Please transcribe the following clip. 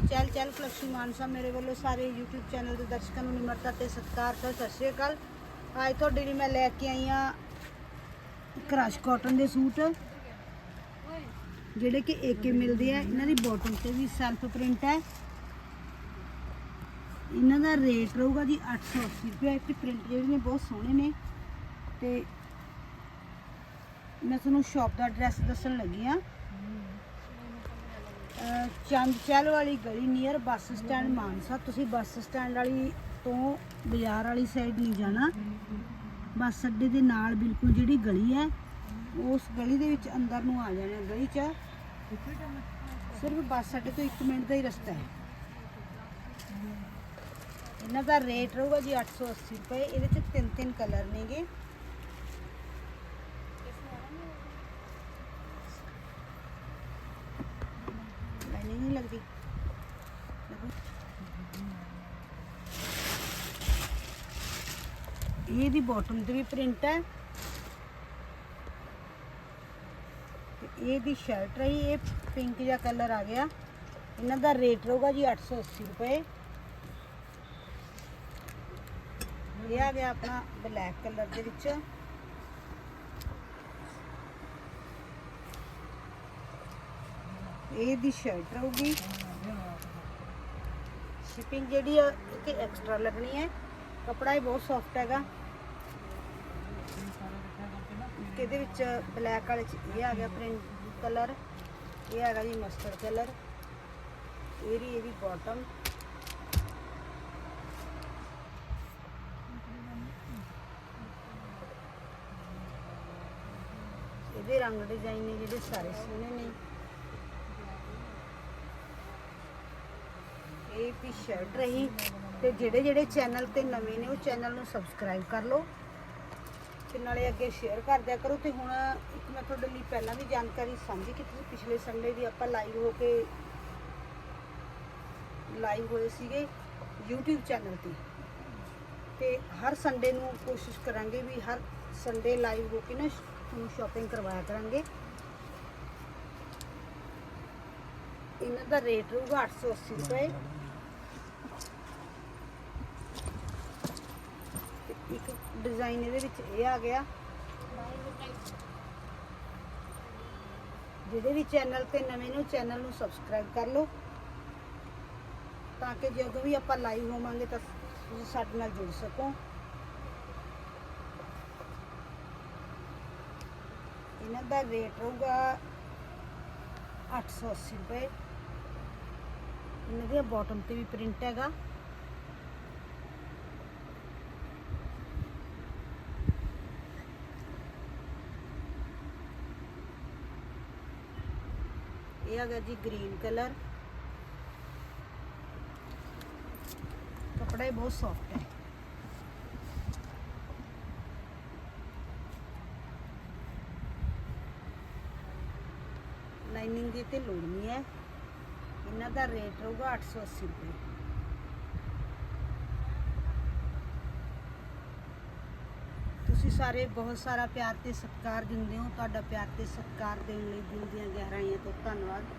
ਔਰ ਚੈਲ ਚੈਲ ਮਾਨਸਾ ਮੇਰੇ ਵੱਲੋਂ ਸਾਰੇ YouTube ਚੈਨਲ ਦੇ ਦਰਸ਼ਕਾਂ ਨੂੰ ਨਿਮਰਤਾ ਤੇ ਸਤਿਕਾਰ ਸਰ, ਸਤਿ ਸ਼੍ਰੀ ਅਕਾਲ। ਅੱਜ ਤੁਹਾਡੇ ਲਈ ਮੈਂ ਲੈ ਕੇ ਆਈ ਆ ਕ੍ਰਸ਼ ਕਾਟਨ ਦੇ ਸੂਟ, ਜਿਹੜੇ ਕਿ ਏਕੇ ਮਿਲਦੇ ਆ। ਇਹਨਾਂ ਦੀ ਬਾਟਮ ਤੇ ਵੀ ਸੈਲਫ ਪ੍ਰਿੰਟ ਹੈ। ਇਹਨਾਂ ਦਾ ਰੇਟ ਰਹੂਗਾ ਜੀ 880 ਰੁਪਏ। ਤੇ ਪ੍ਰਿੰਟ ਜਿਹੜੇ ਨੇ ਬਹੁਤ ਸੋਹਣੇ ਨੇ। ਤੇ ਮੈਂ ਤੁਹਾਨੂੰ ਸ਼ਾਪ ਦਾ ਐਡਰੈਸ ਦੱਸਣ ਲੱਗੀ ਆ ਚੰਦ ਚਹਿਲ ਵਾਲੀ ਗਲੀ ਨੀਅਰ ਬੱਸ ਸਟੈਂਡ ਮਾਨਸਾ। ਤੁਸੀਂ ਬੱਸ ਸਟੈਂਡ ਵਾਲੀ ਤੋਂ ਬਾਜ਼ਾਰ ਵਾਲੀ ਸਾਈਡ ਨਹੀਂ ਜਾਣਾ। ਬੱਸ ਅੱਡੇ ਦੇ ਨਾਲ ਬਿਲਕੁਲ ਜਿਹੜੀ ਗਲੀ ਹੈ, ਉਸ ਗਲੀ ਦੇ ਵਿੱਚ ਅੰਦਰ ਨੂੰ ਆ ਜਾਣਾ ਗਲੀ 'ਚ। ਸਿਰਫ ਬੱਸ ਅੱਡੇ ਤੋਂ 1 ਮਿੰਟ ਦਾ ਹੀ ਰਸਤਾ ਹੈ। ਇਹਨਾਂ ਦਾ ਰੇਟ ਰਹੂਗਾ ਜੀ 880 ਰੁਪਏ। ਇਹਦੇ 'ਚ ਤਿੰਨ ਤਿੰਨ ਕਲਰ ਨੇਗੇ ਲਾਈਨਿੰਗ ਨਹੀਂ ਲੱਗਦੀ ਲੱਗੂ। ਇਹਦੀ ਬਾਟਮ ਤੇ ਵੀ ਪ੍ਰਿੰਟ ਹੈ। ਤੇ ਇਹ ਸ਼ਰਟ ਰਹੀ ਇਹ ਪਿੰਕ ਜਿਹਾ ਕਲਰ ਆ ਗਿਆ। ਇਹਨਾਂ ਦਾ ਰੇਟ ਰਹੂਗਾ ਜੀ 880 ਰੁਪਏ। ਇਹ ਆ ਗਿਆ ਆਪਣਾ ਬਲੈਕ ਕਲਰ ਦੇ ਵਿੱਚ। ਇਹ ਦੀ ਸ਼ਰਟ ਰਹੂਗੀ। ਸ਼ਿਪਿੰਗ ਜਿਹੜੀ ਆ ਕਿ ਐਕਸਟਰਾ ਲੱਗਣੀ ਹੈ। ਕਪੜਾ ਹੀ ਬਹੁਤ ਸੌਫਟ ਹੈਗਾ। ਇਹਦੇ ਵਿੱਚ ਬਲੈਕ ਵਾਲੇ ਚ ਇਹ ਆ ਗਿਆ ਪ੍ਰਿੰਟ ਕਲਰ ਇਹ ਹੈਗਾ ਜੀ ਮਸਟਰਡ ਕਲਰ ਇਹਦੀ ਇਹਦੀ ਬਾਟਮ ਇਹਦੇ ਰੰਗ ਡਿਜ਼ਾਈਨ ਨੇ ਜਿਹੜੇ ਸਾਰੇ ਸੋਹਣੇ ਨੇ। ਇਹ ਵੀ ਸ਼ਰਟ ਰਹੀ ਤੇ ਜਿਹੜੇ ਜਿਹੜੇ ਚੈਨਲ ਤੇ ਨਵੇਂ ਨੇ ਉਹ ਚੈਨਲ ਨੂੰ ਸਬਸਕ੍ਰਾਈਬ ਕਰ ਲਓ। ਤੇ ਨਾਲੇ ਅੱਗੇ ਸ਼ੇਅਰ ਕਰ ਦਿਆ ਕਰੋ ਤੇ ਹੁਣ ਇੱਕ ਮੈਂ ਤੁਹਾਡੇ ਲਈ ਪਹਿਲਾਂ ਵੀ ਜਾਣਕਾਰੀ ਸਾਂਝੀ ਕੀਤੀ ਸੀ, ਪਿਛਲੇ ਸੰਡੇ ਦੀ ਆਪਾਂ ਲਾਈਵ ਹੋ ਕੇ ਲਾਈਵ ਹੋਏ ਸੀਗੇ YouTube ਚੈਨਲ ਤੇ। ਤੇ ਹਰ ਸੰਡੇ ਨੂੰ ਕੋਸ਼ਿਸ਼ ਕਰਾਂਗੇ ਵੀ ਹਰ ਸੰਡੇ ਲਾਈਵ ਹੋ ਕੇ ਨਾ ਤੁਹਾਨੂੰ ਸ਼ਾਪਿੰਗ ਕਰਵਾਇਆ ਕਰਾਂਗੇ। ਇਹਨਾਂ ਦਾ ਰੇਟ ਰਹੂਗਾ 880 ਰੁਪਏ ਤੇ ਇੱਕ ਡਿਜ਼ਾਈਨ ਇਹਦੇ ਵਿੱਚ ਇਹ ਆ ਗਿਆ। ਜਿਹੜੇ ਵੀ ਚੈਨਲ ਤੇ ਨਵੇਂ ਨੇ ਚੈਨਲ ਨੂੰ ਸਬਸਕ੍ਰਾਈਬ ਕਰ ਲਓ। ਤਾਂ ਕਿ ਜਦੋਂ ਵੀ ਆਪਾਂ ਲਾਈਵ ਹੋਵਾਂਗੇ ਤਾਂ ਤੁਸੀਂ ਸਾਡੇ ਨਾਲ ਜੁੜ ਸਕੋ। ਇਹਨਾਂ ਦਾ ਰੇਟ ਰਹੂਗਾ 880 ਰੁਪਏ। ਇਹਨਾਂ ਦੀ ਬਾਟਮ ਤੇ ਵੀ ਪ੍ਰਿੰਟ ਹੈਗਾ। ਇਹ ਹੈਗਾ ਜੀ ਗ੍ਰੀਨ ਕਲਰ ਕਪੜਾ ਹੀ ਬਹੁਤ ਸੌਫਟ ਹੈ ਲਾਈਨਿੰਗ ਦੀ ਤੇ ਲੋੜ ਨਹੀਂ ਹੈ। ਇਹਨਾਂ ਦਾ ਰੇਟ ਰਹੂਗਾ 880 ਰੁਪਏ। ਤੁਸੀਂ ਸਾਰੇ ਬਹੁਤ ਸਾਰਾ ਪਿਆਰ ਤੇ ਸਤਿਕਾਰ ਦਿੰਦੇ ਹੋ। ਤੁਹਾਡਾ ਪਿਆਰ ਤੇ ਸਤਿਕਾਰ ਦੇਣ ਲਈ ਦਿਲ ਦੀਆਂ ਗਹਿਰਾਈਆਂ ਤੋਂ ਧੰਨਵਾਦ।